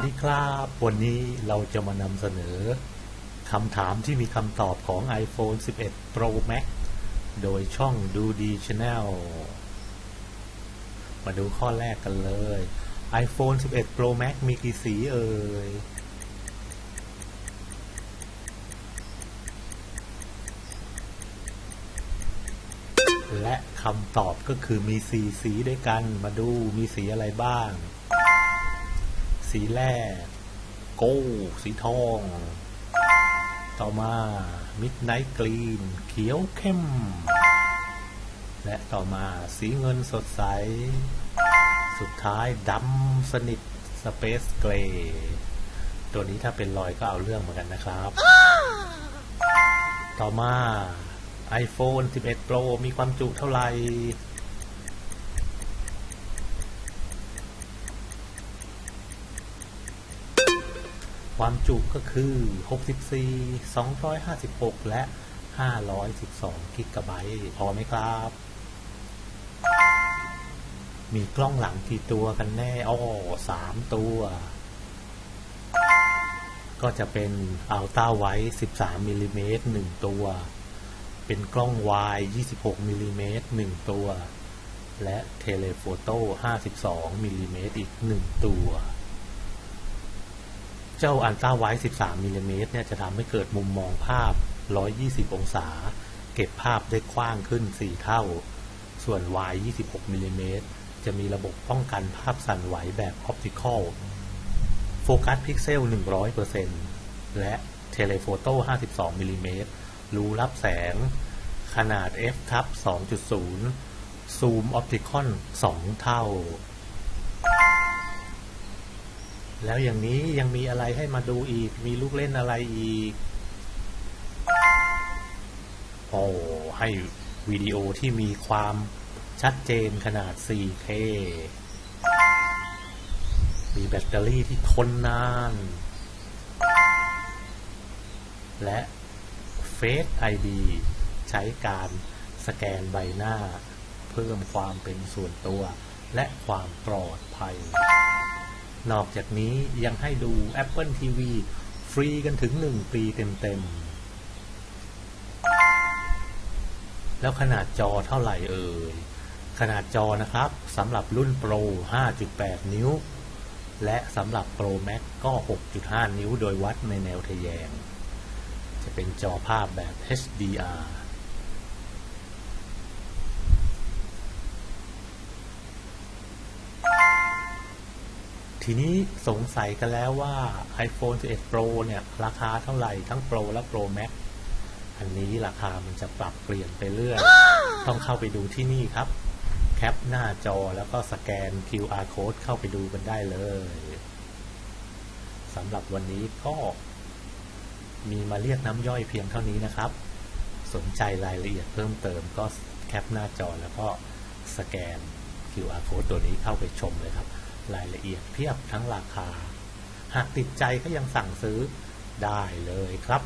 วัสดีครับ วันนี้เราจะมานำเสนอคำถามที่มีคำตอบของ iPhone 11 Pro Max โดยช่องดูดี Channel มาดูข้อแรกกันเลย iPhone 11 Pro Max มีกี่สีเอ่ย และคำตอบก็คือมีสีสีด้วยกัน มาดูมีสีอะไรบ้าง สีแรกโก้สีทอง ต่อมา Midnight Green เขียวเข้ม และต่อมาสีเงินสดใส สุดท้ายดำสนิท Space Gray ตัวนี้ถ้าเป็นรอยก็เอาเรื่องเหมือนกันนะครับ ต่อมา iPhone 11 Pro มีความจุเท่าไหร่ ความจุก็คือ 64 256 และ 512 กิกะไบต์พอไหมครับ มีกล้องหลังกี่ตัวกันแน่อ้อสามตัว ก็จะเป็น Ultra Wide 13มิลลิเมตร1ตัว เป็นกล้องวาย26มิลลิเมตร1ตัว และเทเลโฟโต้52มิลลิเมตรอีก 1 ตัว เจ้าอันต้าไวท์13มิลลิเมตรเนี่ยจะทำให้เกิดมุมมองภาพ 120 องศา เก็บภาพได้กว้างขึ้น 4 เท่า ส่วน Y 26มิลลิเมตรจะมีระบบป้องกันภาพสั่นไหวแบบออปติคอลโฟกัสพิกเซล 100%และเทเลโฟโต้52มิลลิเมตรรูรับแสง ขนาด f ทับ2.0 ซูมออปติคอน 2 เท่า แล้วอย่างนี้ยังมีอะไรให้มาดูอีก มีลูกเล่นอะไรอีก โอ้ให้วิดีโอที่มีความชัดเจนขนาด 4K มีแบตเตอรี่ที่ทนนาน และ Face ID ใช้การสแกนใบหน้า เพิ่มความเป็นส่วนตัว และความปลอดภัย นอกจากนี้ยังให้ดู Apple TV ฟรีกันถึง 1 ปีเต็มๆ แล้วขนาดจอเท่าไหร่เอ่ย ขนาดจอนะครับสำหรับรุ่น Pro 5.8 นิ้ว และสำหรับ Pro Max ก็ 6.5 นิ้วโดยวัดในแนวทะแยง จะเป็นจอภาพแบบ HDR ทีนี้สงสัยกันแล้วว่า iPhone 11 Pro เนี่ย ราคาเท่าไหร่ทั้ง Pro และ Pro Max อันนี้ราคามันจะปรับเปลี่ยนไปเรื่อย ต้องเข้าไปดูที่นี่ครับ แคปหน้าจอแล้วก็สแกน QR code เข้าไปดูกันได้เลยสำหรับวันนี้ก็ มีมาเรียกน้ำย่อยเพียงเท่านี้นะครับ สนใจรายละเอียดเพิ่มเติมก็แคปหน้าจอแล้วก็สแกน QR code ตัวนี้เข้าไปชมเลยครับ รายละเอียดเพียบทั้งราคา หากติดใจก็ยังสั่งซื้อได้เลยครับ